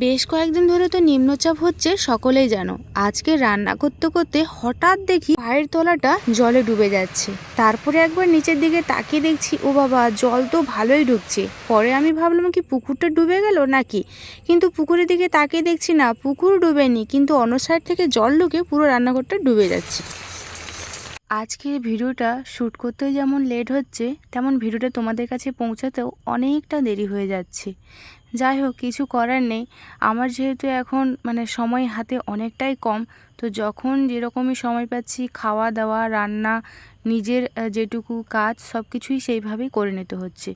বেশ কয়েকদিন ধরে তো নিম্নচাপ হচ্ছে, সকলেই জানো। আজকে রান্না করতে করতে হঠাৎ দেখি পায়ের তলাটা জলে ডুবে যাচ্ছে। তারপরে একবার নিচের দিকে তাকিয়ে দেখছি, ও বাবা, জল তো ভালোই ঢুকছে। পরে আমি ভাবলাম কি, পুকুরটা ডুবে গেল নাকি? কিন্তু পুকুরের দিকে তাকিয়ে দেখছি না, পুকুর ডুবেনি, কিন্তু অন্য সাইড থেকে জল ঢুকে পুরো রান্নাঘরটা ডুবে যাচ্ছে। আজকের ভিডিওটা শ্যুট করতে যেমন লেট হচ্ছে, তেমন ভিডিওটা তোমাদের কাছে পৌঁছাতেও অনেকটা দেরি হয়ে যাচ্ছে। যাই হোক, কিছু করার নেই। আমার যেহেতু এখন মানে সময় হাতে অনেকটাই কম, তো যখন যেরকমই সময় পাচ্ছি খাওয়া দাওয়া রান্না, নিজের যেটুকু কাজ সব কিছুই সেইভাবেই করে নিতে হচ্ছে।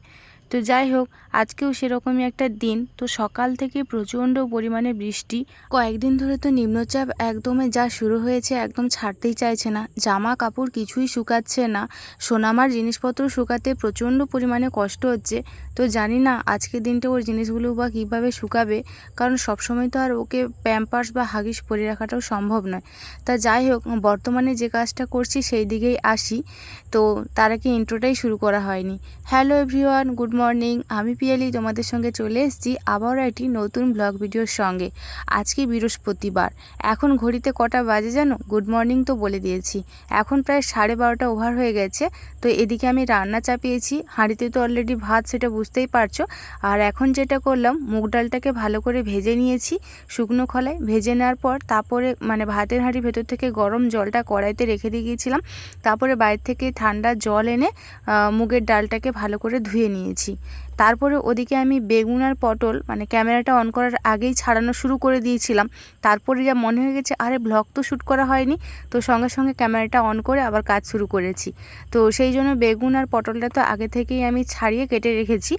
তো যাই হোক, আজকেও সেরকমই একটা দিন। তো সকাল থেকে প্রচণ্ড পরিমাণে বৃষ্টি। কয়েকদিন ধরে তো নিম্নচাপ একদমে যা শুরু হয়েছে একদম ছাড়তেই চাইছে না। জামা কাপড় কিছুই শুকাচ্ছে না। সোনামার জিনিসপত্র শুকাতে প্রচণ্ড পরিমাণে কষ্ট হচ্ছে। তো জানি না আজকের দিনটা ওর জিনিসগুলো বা কীভাবে শুকাবে, কারণ সবসময় তো আর ওকে প্যাম্পার্স বা হাগিস পরে রাখাটাও সম্ভব নয়। তা যাই হোক, বর্তমানে যে কাজটা করছি সেই দিকেই আসি। তো তার আগে ইন্ট্রোটাই শুরু করা হয়নি। হ্যালো এভরিওয়ান, গুড মর্নিং, আমি পিয়ালি তোমাদের সঙ্গে চলে এসেছি আবারও একটি নতুন ব্লগ ভিডিওর সঙ্গে। আজকে বৃহস্পতিবার। এখন ঘড়িতে কটা বাজে জানো? গুড মর্নিং তো বলে দিয়েছি। এখন প্রায় সাড়ে বারোটা ওভার হয়ে গেছে। তো এদিকে আমি রান্না চাপিয়েছি। হাঁড়িতে তো অলরেডি ভাত, সেটা বুঝতেই পারছ। আর এখন যেটা করলাম, মুগ ডালটাকে ভালো করে ভেজে নিয়েছি শুকনো খোলায়। ভেজে নেওয়ার পর তারপরে মানে ভাতের হাঁড়ি ভেতর থেকে গরম জলটা কড়াইতে রেখে দিয়ে গিয়েছিলাম। তারপরে বাইরে থেকে ঠান্ডা জল এনে মুগের ডালটাকে ভালো করে ধুয়ে নিয়েছি। তারপরে ওদিকে আমি বেগুন আর পটল মানে ক্যামেরাটা অন করার আগেই ছাড়ানো শুরু করে দিয়েছিলাম। তারপরে যা মনে হয়ে গেছে, আরে ব্লগ তো শ্যুট করা হয়নি, তো সঙ্গে সঙ্গে ক্যামেরাটা অন করে আবার কাজ শুরু করেছি। তো সেই জন্য বেগুন আর পটলটা তো আগে থেকেই আমি ছাড়িয়ে কেটে রেখেছি।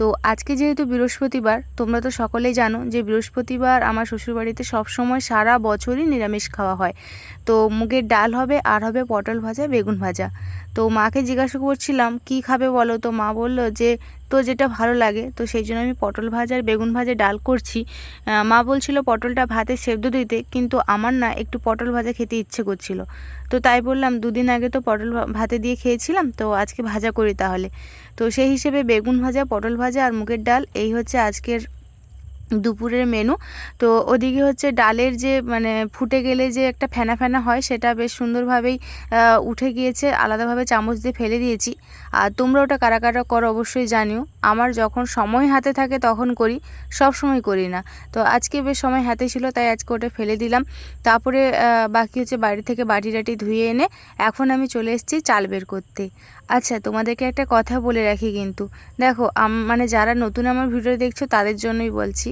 তো আজকে যেহেতু বৃহস্পতিবার, তোমরা তো সকলেই জানো যে বৃহস্পতিবার আমার শ্বশুরবাড়িতে সবসময় সারা বছরই নিরামিষ খাওয়া হয়। তো মুগের ডাল হবে, আর হবে পটল ভাজা, বেগুন ভাজা। তো মাকে জিজ্ঞাসা করছিলাম, কি খাবে বলো? তো মা বলল যে তো যেটা ভালো লাগে, তো সেই জন্য আমি পটল ভাজা আর বেগুন ভাজা ডাল করছি। মা বলছিল পটলটা ভাতে সেদ্ধ দিতে, কিন্তু আমার না একটু পটল ভাজা খেতে ইচ্ছে করছিল। তো তাই বললাম, দুদিন আগে তো পটল ভাতে দিয়ে খেয়েছিলাম, তো আজকে ভাজা করি তাহলে। তো সেই হিসেবে বেগুন ভাজা, পটল ভাজা আর মুগের ডাল, এই হচ্ছে আজকের দুপুরের মেনু তো ওদিকে হচ্ছে ডালের যে মানে ফুটে গেলে যে একটা ফেনা ফেনা হয়, সেটা বেশ সুন্দরভাবেই উঠে গিয়েছে। আলাদাভাবে চামচ দিয়ে ফেলে দিয়েছি। আর তোমরা ওটা কারা কারা করো অবশ্যই জানিও। আমার যখন সময় হাতে থাকে তখন করি, সব সময় করি না। তো আজকে বেশ সময় হাতে ছিল, তাই আজকে ওটা ফেলে দিলাম। তারপরে বাকি হচ্ছে বাড়ি থেকে বাটি টাটি ধুয়ে এনে, এখন আমি চলে এসেছি চাল বের করতে। আচ্ছা তোমাদেরকে একটা কথা বলে রাখি কিন্তু। দেখো মানে যারা নতুন আমার ভিডিও দেখছ, তাদের জন্যই বলছি।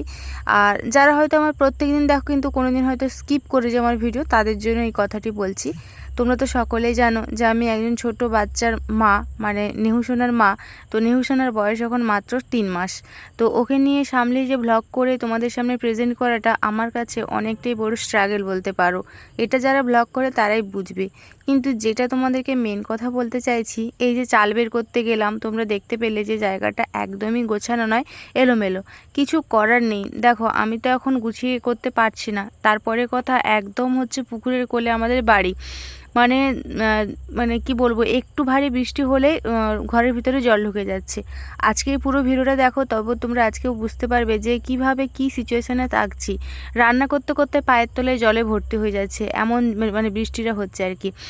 আর যারা হয়তো আমার প্রত্যেক দিন দেখো কিন্তু কোনো দিন হয়তো স্কিপ করে যে আমার ভিডিও তাদের জন্য এই কথাটি বলছি। তোমরা তো সকলেই জানো যে আমি একজন ছোট বাচ্চার মা মানে নেহুসোনার মা। তো নেহুসোনার বয়স এখন মাত্র তিন মাস। তো ওকে নিয়ে সামলে যে ব্লগ করে তোমাদের সামনে প্রেজেন্ট করাটা আমার কাছে অনেকটাই বড় স্ট্রাগল বলতে পারো। এটা যারা ব্লগ করে তারাই বুঝবে। কিন্তু যেটা তোমাদেরকে মেন কথা বলতে চাইছি এই যে চাল বের করতে গেলাম তোমরা দেখতে পেলে যে জায়গাটা একদমই গোছানো নয় এলোমেলো। কিছু করার নেই। দেখো আমি তো এখন গুছিয়ে করতে পারছি না। তারপরে কথা একদম হচ্ছে পুকুরের কোলে আমাদের বাড়ি। মানে মানে কি বলব একটু ভারী বৃষ্টি আহ, ঘরের ভিতরে জল ঢুকে যাচ্ছে। আজকে পুরো ভিডিওটা দেখো তবে তোমরা আজকেও বুঝতে পারবে যে কীভাবে কি সিচুয়েশানে থাকছি। রান্না করতে করতে পায়ের তলায় জলে ভর্তি হয়ে যাচ্ছে এমন মানে বৃষ্টিটা হচ্ছে আর কি।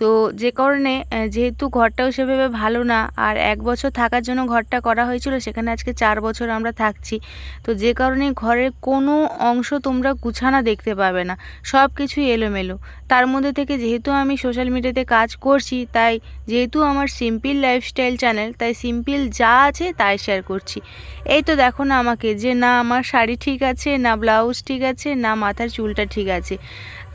তো যে কারণে যেহেতু ঘরটাও সেভাবে ভালো না, আর এক বছর থাকার জন্য ঘরটা করা হয়েছিল, সেখানে আজকে চার বছর আমরা থাকছি। তো যে কারণে ঘরের কোনো অংশ তোমরা গুছানা দেখতে পাবে না সব কিছুই এলোমেলো। তার মধ্যে থেকে যেহেতু আমি সোশ্যাল মিডিয়াতে কাজ করছি, তাই যেহেতু আমার সিম্পল লাইফস্টাইল চ্যানেল, তাই সিম্পল যা আছে তাই শেয়ার করছি। এই তো দেখো না আমাকে, যে না আমার শাড়ি ঠিক আছে, না ব্লাউজ ঠিক আছে, না মাথার চুলটা ঠিক আছে।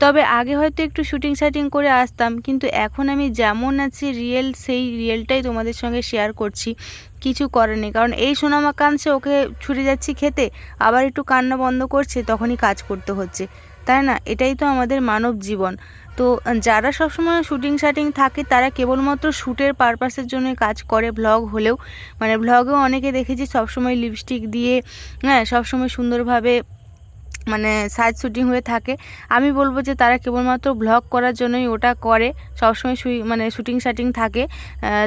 তবে আগে হয়তো একটু শুটিং শাটিং করে আসতাম, কিন্তু এখন আমি যেমন আছি রিয়েল সেই রিয়েলটাই তোমাদের সঙ্গে শেয়ার করছি। কিছু করার নেই, কারণ এই সোনামা কাঁদছে, ওকে ছুটে যাচ্ছি খেতে, আবার একটু কান্না বন্ধ করছে, তখনই কাজ করতে হচ্ছে। তাই না? এটাই তো আমাদের মানব জীবন। তো যারা সবসময় শুটিং শাটিং থাকে, তারা কেবলমাত্র শ্যুটের পারপাসের জন্য কাজ করে ভ্লগ হলেও। মানে ভ্লগেও অনেকে দেখেছি সবসময় লিপস্টিক দিয়ে হ্যাঁ সবসময় সুন্দরভাবে মানে সাইজ শুটিং হয়ে থাকে। আমি বলব যে তারা কেবলমাত্র ব্লগ করার জন্যই ওটা করে, সবসময় মানে শুটিং শাটিং থাকে।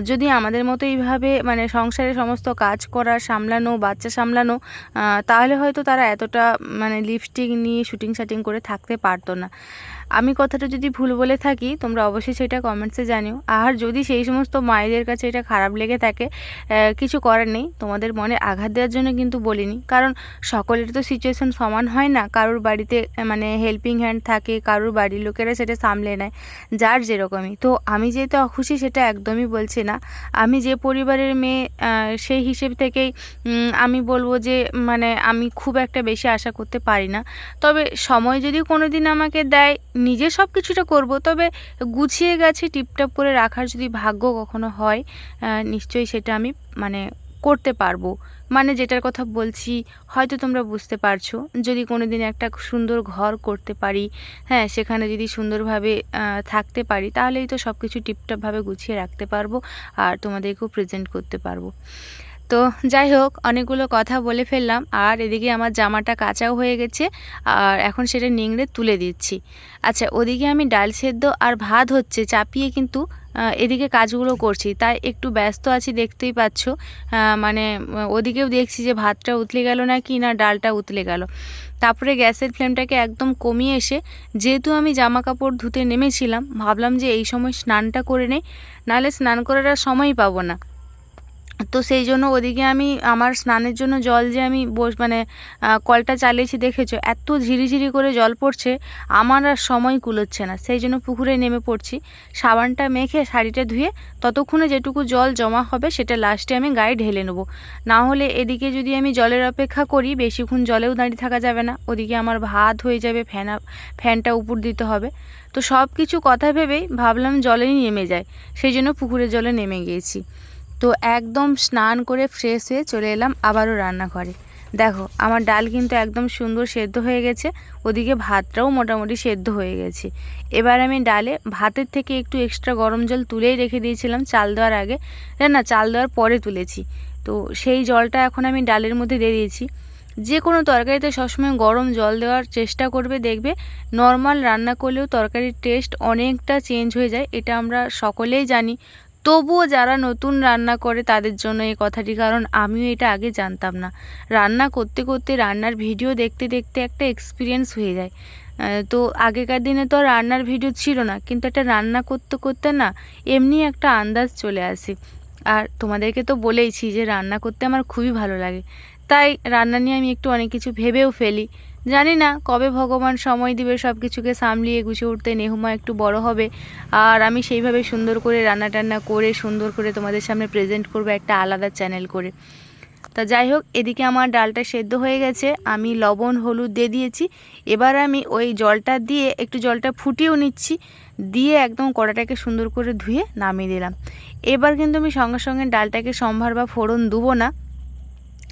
যদি আমাদের মতো এইভাবে মানে সংসারে সমস্ত কাজ করা সামলানো, বাচ্চা সামলানো তাহলে হয়তো তারা এতটা মানে লিপস্টিক নিয়ে শুটিং শাটিং করে থাকতে পারতো না। আমি কথাটা যদি ভুল বলে থাকি, তোমরা অবশ্যই সেটা কমেন্টসে জানিও। আর যদি সেই সমস্ত মায়েদের কাছে এটা খারাপ লেগে থাকে কিছু করার নেই, তোমাদের মনে আঘাত দেওয়ার জন্য কিন্তু বলিনি। কারণ সকলের তো সিচুয়েশন সমান হয় না, কারোর বাড়িতে মানে হেল্পিং হ্যান্ড থাকে, কারোর বাড়ির লোকেরা সেটা সামলে নেয়, যার যেরকমই। তো আমি যেহেতু অখুশি, সেটা একদমই বলছি না। আমি যে পরিবারের মেয়ে সেই হিসেব থেকেই আমি বলব যে মানে আমি খুব একটা বেশি আশা করতে পারি না। তবে সময় যদি কোনো দিন আমাকে দেয় নিজে সব কিছুটা করব, তবে গুছিয়ে গেছে, টিপটাপ করে রাখার যদি ভাগ্য কখনো হয় নিশ্চয়ই সেটা আমি মানে করতে পারব। মানে যেটার কথা বলছি, হয়তো তোমরা বুঝতে পারছ, যদি কোনো দিন একটা সুন্দর ঘর করতে পারি হ্যাঁ সেখানে যদি সুন্দরভাবে থাকতে পারি, তাহলেই তো সব কিছু টিপটপভাবে গুছিয়ে রাখতে পারব আর তোমাদেরকেও প্রেজেন্ট করতে পারব। তো যাই হোক, অনেকগুলো কথা বলে ফেললাম। আর এদিকে আমার জামাটা কাঁচাও হয়ে গেছে, আর এখন সেটা নিংড়ে তুলে দিচ্ছি। আচ্ছা ওদিকে আমি ডাল সেদ্ধ আর ভাত হচ্ছে, চাপিয়ে কিন্তু এদিকে কাজগুলো করছি। তাই একটু ব্যস্ত আছি, দেখতেই পাচ্ছ। মানে ওদিকেও দেখছি যে ভাতটা উতলে গেল না কি না ডালটা উতলে গেল। তারপরে গ্যাসের ফ্লেমটাকে একদম কমিয়ে এসে, যেহেতু আমি জামা কাপড় ধুতে নেমেছিলাম, ভাবলাম যে এই সময় স্নানটা করে নেই, নাহলে স্নান করার আর পাবো না। তো সেই জন্য ওদিকে আমি আমার স্নানের জন্য জল যে আমি বস মানে কলটা চালিয়েছি দেখেছ? এত ঝিরিঝিরি করে জল পড়ছে, আমার আর সময় কুলোচ্ছে না। সেই জন্য পুকুরে নেমে পড়ছি। সাবানটা মেখে শাড়িটা ধুয়ে ততক্ষণে যেটুকু জল জমা হবে সেটা লাস্টে আমি গায়ে ঢেলে নেব। না হলে এদিকে যদি আমি জলের অপেক্ষা করি, বেশিক্ষণ জলেও দাঁড়িয়ে থাকা যাবে না। ওদিকে আমার ভাত হয়ে যাবে ফ্যানা ফ্যানটা উপর দিতে হবে। তো সব কিছু কথা ভেবেই ভাবলাম জলেই নেমে যায় সেই জন্য পুকুরের জলে নেমে গিয়েছি। তো একদম স্নান করে ফ্রেশ হয়ে চলে এলাম আবারও রান্নাঘরে। দেখো আমার ডাল কিন্তু একদম সুন্দর সেদ্ধ হয়ে গেছে ওদিকে ভাতটাও মোটামুটি সেদ্ধ হয়ে গেছে। এবার আমি ডালে ভাতের থেকে একটু এক্সট্রা গরম জল তুলেই রেখে দিয়েছিলাম চাল দেওয়ার আগে। না, চাল দেওয়ার পরে তুলেছি। তো সেই জলটা এখন আমি ডালের মধ্যে দিয়ে দিয়েছি। যে কোনো তরকারিতে সবসময় গরম জল দেওয়ার চেষ্টা করবে দেখবে নর্মাল রান্না করলেও তরকারির টেস্ট অনেকটা চেঞ্জ হয়ে যায় এটা আমরা সকলেই জানি। তবুও যারা নতুন রান্না করে তাদের জন্য এই কথাটি, কারণ আমিও এটা আগে জানতাম না। রান্না করতে করতে রান্নার ভিডিও দেখতে দেখতে একটা এক্সপিরিয়েন্স হয়ে যায়। তো আগেকার দিনে তো রান্নার ভিডিও ছিল না, কিন্তু একটা রান্না করতে করতে না এমনি একটা আন্দাজ চলে আসে। আর তোমাদেরকে তো বলেইছি যে রান্না করতে আমার খুবই ভালো লাগে। তাই রান্না নিয়ে আমি একটু অনেক কিছু ভেবেও ফেলি। জানি না কবে ভগবান সময় দিবে সব কিছুকে সামলিয়ে গুছিয়ে উঠতে নেহুমা একটু বড় হবে। আর আমি সেইভাবে সুন্দর করে রান্না টান্না করে, সুন্দর করে তোমাদের সামনে প্রেজেন্ট করব একটা আলাদা চ্যানেল করে। তা যাই হোক, এদিকে আমার ডালটা সেদ্ধ হয়ে গেছে, আমি লবণ, হলুদ দিয়ে দিয়েছি। এবার আমি ওই জলটা দিয়ে একটু জলটা ফুটিয়েও নিচ্ছি, দিয়ে একদম কড়াটাকে সুন্দর করে ধুয়ে নামিয়ে দিলাম। এবার কিন্তু আমি সঙ্গে সঙ্গে ডালটাকে সম্ভার বা ফোড়ন দেবো না।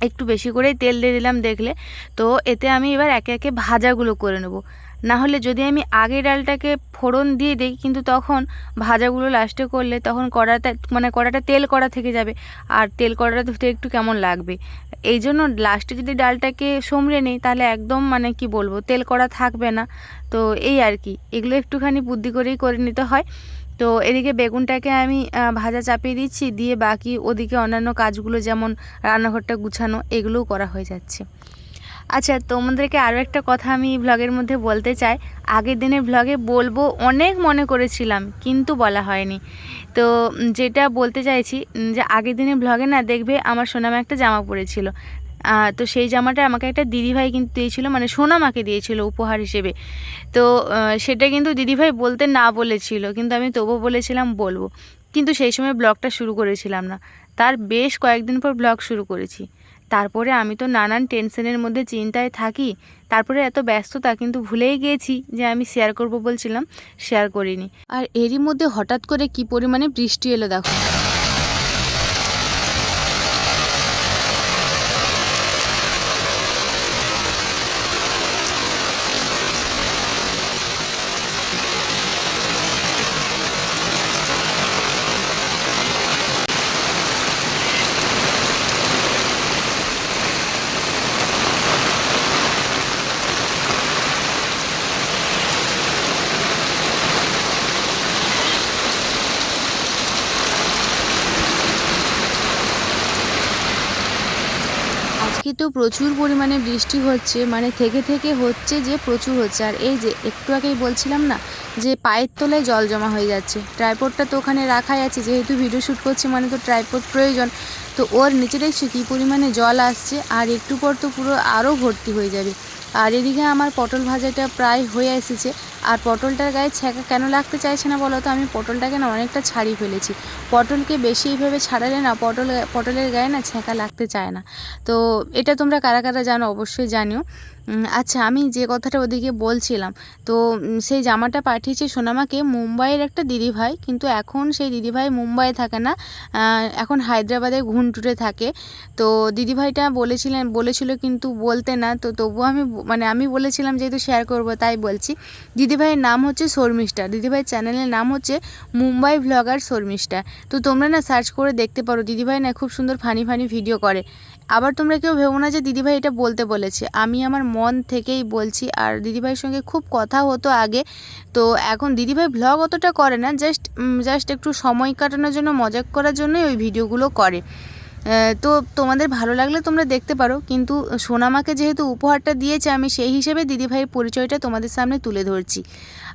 একটু বেশি করেই তেল দিয়ে দিলাম দেখলে। তো এতে আমি এবার একে একে ভাজাগুলো করে নেব। না হলে যদি আমি আগে ডালটাকে ফোড়ন দিয়ে দিই, কিন্তু তখন ভাজাগুলো লাস্টে করলে তখন কড়াটা মানে কড়াটা তেল কড়া থেকে যাবে, আর তেল কড়াটা ধুতে একটু কেমন লাগবে। এই জন্য লাস্টে যদি ডালটাকে সমড়ে নিই, তাহলে একদম মানে কি বলব, তেল কড়া থাকবে না। তো এই আর কি, এগুলো একটুখানি বুদ্ধি করেই করে নিতে হয়। তো এদিকে বেগুনটাকে আমি ভাজা চাপিয়ে দিচ্ছি, দিয়ে বাকি ওদিকে অন্যান্য কাজগুলো যেমন রান্নাঘরটা গুছানো, এগুলোও করা হয়ে যাচ্ছে। আচ্ছা তোমাদেরকে আরও একটা কথা আমি ব্লগের মধ্যে বলতে চাই। আগের দিনের ব্লগে বলব, অনেক মনে করেছিলাম, কিন্তু বলা হয়নি। তো যেটা বলতে চাইছি, যে আগের দিনের ব্লগে না দেখবে আমার সোনামা একটা জামা পরেছিল। তো সেই জামাটা আমাকে একটা দিদিভাই কিন্তু দিয়েছিল মানে সোনামাকে দিয়েছিল উপহার হিসেবে। তো সেটা কিন্তু দিদিভাই বলতে না বলেছিল, কিন্তু আমি তবুও বলেছিলাম বলব। কিন্তু সেই সময় ব্লগটা শুরু করেছিলাম না। তার বেশ কয়েকদিন পর ব্লগ শুরু করেছি। তারপরে আমি তো নানান টেনশনের মধ্যে চিন্তায় থাকি। তারপরে এত ব্যস্ততা, কিন্তু ভুলেই গিয়েছি যে আমি শেয়ার করব বলছিলাম শেয়ার করিনি। আর এরই মধ্যে হঠাৎ করে কি পরিমাণে বৃষ্টি এলো দেখো। প্রচুর পরিমাণে বৃষ্টি হচ্ছে মানে থেকে থেকে হচ্ছে যে প্রচুর হচ্ছে। আর এই যে একটু আগেই বলছিলাম না যে পায়ের তলায় জল জমা হয়ে যাচ্ছে। ট্রাইপডটা তো ওখানে রাখাই আছে, যেহেতু ভিডিও শ্যুট করছি মানে তো ট্রাইপড প্রয়োজন। তো ওর নিচে দেখছি কী পরিমাণে জল আসছে, আর একটু পর তো পুরো আরও ভর্তি হয়ে যাবে। আর এদিকে আমার পটল ভাজাটা প্রায় হয়ে এসেছে। আর পটলটার গায়ে ছ্যাঁকা কেন লাগতে চাইছে না বলো তো? আমি পটলটাকে না অনেকটা ছাড়িয়ে ফেলেছি। পটলকে বেশি এইভাবে ছাড়ালে না পটল, পটলের গায়ে না ছ্যাঁকা লাগতে চায় না। তো এটা তোমরা কারা কারা জানো অবশ্যই জানিও। আচ্ছা আমি যে কথাটা ওদিকে বলছিলাম, তো সেই জামাটা পাঠিয়েছে সোনামাকে মুম্বাইয়ের একটা দিদিভাই, কিন্তু এখন সেই দিদিভাই মুম্বাই থাকে না এখন হায়দ্রাবাদে ঘুনটুরে থাকে। তো দিদিভাইটা বলেছিলেন, বলেছিল কিন্তু বলতে না, তো তবুও আমি মানে আমি বলেছিলাম যেহেতু শেয়ার করব, তাই বলছি। দিদিভাইয়ের নাম হচ্ছে শর্মিষ্ঠা। দিদিভাইয়ের চ্যানেলের নাম হচ্ছে মুম্বাই ভ্লগার শর্মিষ্ঠা। তো তোমরা না সার্চ করে দেখতে পারো, দিদিভাই না খুব সুন্দর ফানি ফানি ভিডিও করে। আবার তোমরা কেউ ভেবো না যে দিদিভাই এটা বলতে বলেছে। আমি আমার মন থেকেই বলছি আর দিদিভাইয়ের সঙ্গে খুব কথা হতো আগে। তো এখন দিদিভাই ভ্লগ অতটা করে না জাস্ট জাস্ট একটু সময় কাটানোর জন্য মজা করার জন্যই ওই ভিডিওগুলো করে। তো তোমাদের ভালো লাগলে তোমরা দেখতে পারো। কিন্তু সোনামাকে যেহেতু উপহারটা দিয়েছে, আমি সেই হিসেবে দিদিভাইয়ের পরিচয়টা তোমাদের সামনে তুলে ধরছি।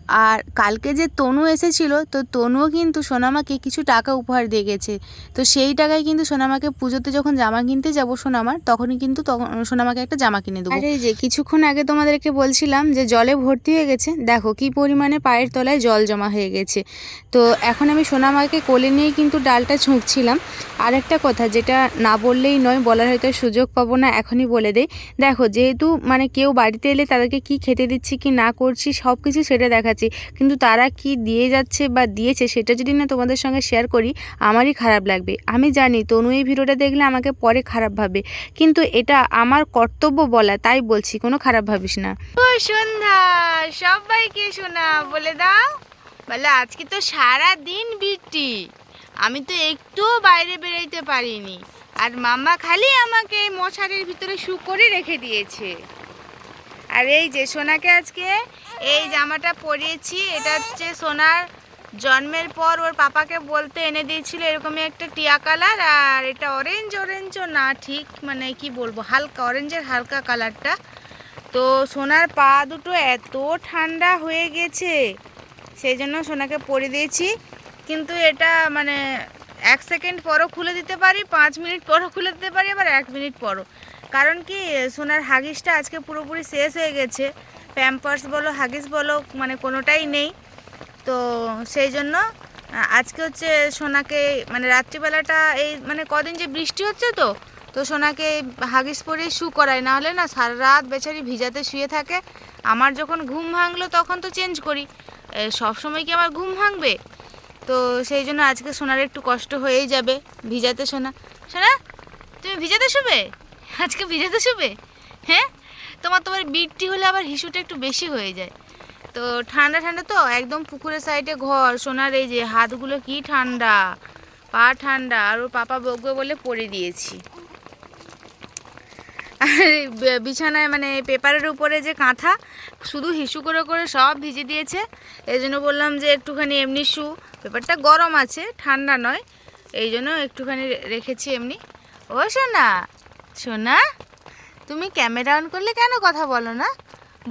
আর কালকে যে তনু এসেছিল, তো তনুও কিন্তু সোনামাকে কিছু টাকা উপহার দিয়ে গেছে। তো সেই টাকায় কিন্তু সোনামাকে পুজোতে যখন জামা কিনতে যাব সোনামার, তখনই কিন্তু তখন সোনামাকে একটা জামা কিনে দেবো। যে কিছুক্ষণ আগে তোমাদেরকে বলছিলাম যে জলে ভর্তি হয়ে গেছে, দেখো কি পরিমাণে পায়ের তলায় জল জমা হয়ে গেছে। তো এখন আমি সোনামাকে কোলে নিয়ে কিন্তু ডালটা ছুঁকছিলাম। আর একটা কথা, যেটা না বললেই নয়, বলার হয়তো সুযোগ পাবো না, এখনই বলে দেই। দেখো, যেহেতু মানে কেউ বাড়িতে এলে তাদেরকে কি খেতে দিচ্ছি, কি না করছি সব কিছু সেটা দেখাচ্ছি। কিন্তু তারা কি দিয়ে যাচ্ছে বা দিয়েছে সেটা যদি না তোমাদের সঙ্গে শেয়ার করি, আমারই খারাপ লাগবে। আমি জানি তনু এই ভিডিওটা দেখলে আমাকে পরে খারাপ ভাবে। কিন্তু এটা আমার কর্তব্য বলা, তাই বলছি, কোনো খারাপ ভাবিস না। ও সন্ধ্যা, সবাইকে শোনা, বলে দাও। বলে, আজকে তো সারা দিন বৃষ্টি। আমি তো একটুও বাইরে বেরোইতে পারিনি। আর মামা খালি আমাকে মশারির ভিতরে শু করে রেখে দিয়েছে। আর এই যে, সোনাকে আজকে এই জামাটা পরিয়েছি, এটা হচ্ছে সোনার জন্মের পর ওর পাপাকে বলতে এনে দিয়েছিল এরকমই একটা টিয়া কালার, আর এটা অরেঞ্জ অরেঞ্জও না ঠিক মানে কি বলব, হালকা অরেঞ্জের হালকা কালারটা। তো সোনার পা দুটো এত ঠান্ডা হয়ে গেছে, সেই জন্য সোনাকে পরে দিয়েছি। কিন্তু এটা মানে এক সেকেন্ড পরও খুলে দিতে পারি, পাঁচ মিনিট পরও খুলে দিতে পারি, আবার এক মিনিট পরও। কারণ কি, সোনার হাগিসটা আজকে পুরোপুরি শেষ হয়ে গেছে। প্যাম্পার্স বলো হাগিস বলো মানে কোনোটাই নেই। তো সেই জন্য আজকে হচ্ছে সোনাকে মানে রাত্রিবেলাটা এই মানে কদিন যে বৃষ্টি হচ্ছে তো তো সোনাকে হাগিস পরেই শু করায় না হলে না সারা রাত বেচারি ভিজাতে শুয়ে থাকে। আমার যখন ঘুম ভাঙলো তখন তো চেঞ্জ করি। সব সময় কি আমার ঘুম ভাঙবে? তো সেই জন্য আজকে সোনার একটু কষ্ট হয়েই যাবে ভিজাতে সোনা। সোনা, তুমি ভিজাতে শুবে? আজকে ভিজাতে শুবে? হ্যাঁ? তোমার তোমার বৃষ্টি হলে আবার হিসুটা একটু বেশি হয়ে যায়। তো ঠান্ডা ঠান্ডা তো একদম পুকুরের সাইডে ঘর, সোনার এই যে হাতগুলো কি ঠান্ডা, পা ঠান্ডা, আর ওর পাপা বকবে বলে পরে দিয়েছি। আর বিছানায় মানে পেপারের উপরে যে কাঁথা, শুধু হিসু করে করে সব ভিজে দিয়েছে। এই জন্য বললাম যে একটুখানি এমনি শু। পেপারটা গরম আছে, ঠান্ডা নয়, এই জন্য একটুখানি রেখেছি এমনি। ও সোনা সোনা? তুমি ক্যামেরা অন করলে কেন কথা বলো না?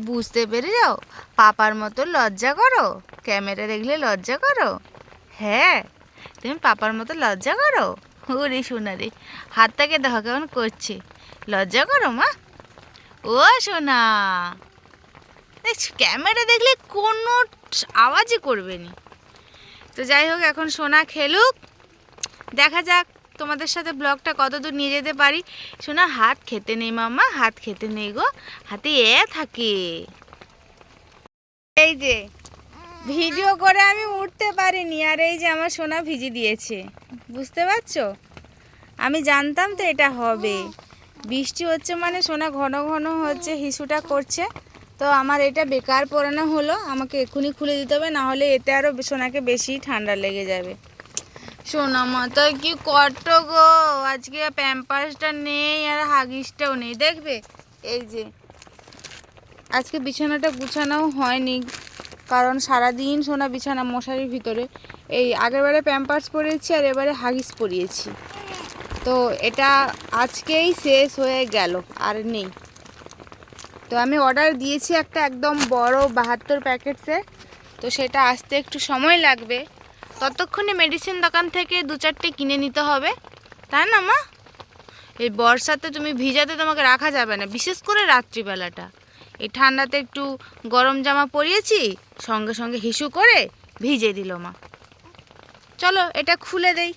বুঝতে পেরে যাও, পাপার মতো লজ্জা করো, ক্যামেরা দেখলে লজ্জা করো। হ্যাঁ তুমি পাপার মতো লজ্জা করো? ওরে সোনা রে হাতটাকে দেখো কেমন করছে। লজ্জা করো মা? ও সোনা ক্যামেরা দেখলে কোনো আওয়াজই করবে নি। তো যাই হোক, এখন সোনা খেলুক, দেখা যাক তোমাদের সাথে ব্লগটা কতদূর নিয়ে যেতে পারি? সোনা হাত খেতে নেই মামা হাত খেতে নেই গো। হাতে এ থাকে। এই যে, ভিডিও করে আমি উঠতে পারিনি, আর এই যে আমার সোনা ভিজে দিয়েছে। বুঝতে পারছ? আমি জানতাম তো এটা হবে। বৃষ্টি হচ্ছে মানে সোনা ঘন ঘন হচ্ছে, হিসুটা করছে। তো আমার এটা বেকার পরানো হলো, আমাকে এক্ষুনি খুলে দিতে হবে না হলে এতে আরও সোনাকে বেশি ঠান্ডা লেগে যাবে। সোনা মাতা কি কষ্ট গো? আজকে প্যাম্পাসটা নেই আর হাগিসটাও নেই, দেখবে? এই যে, আজকে বিছানাটা গুছানোও হয়নি, কারণ সারাদিন সোনা বিছানা মশারির ভিতরে, এই আগেরবারে প্যাম্পার্স পরিয়েছি আর এবারে হাগিস পরিয়েছি। তো এটা আজকেই শেষ হয়ে গেল, আর নেই। তো আমি অর্ডার দিয়েছি একটা একদম বড় বাহাত্তর প্যাকেটসের তো সেটা আসতে একটু সময় লাগবে। ততক্ষণে মেডিসিন দোকান থেকে দু চারটে কিনে নিতে হবে। তাই না, মা? এই বর্ষাতে তুমি ভিজাতে তোমাকে রাখা যাবে না, বিশেষ করে রাত্রিবেলাটা। এই ঠান্ডাতে একটু গরম জামা পরিয়েছি, সঙ্গে সঙ্গে হিসু করে ভিজে দিল মা। চলো, এটা খুলে দেই।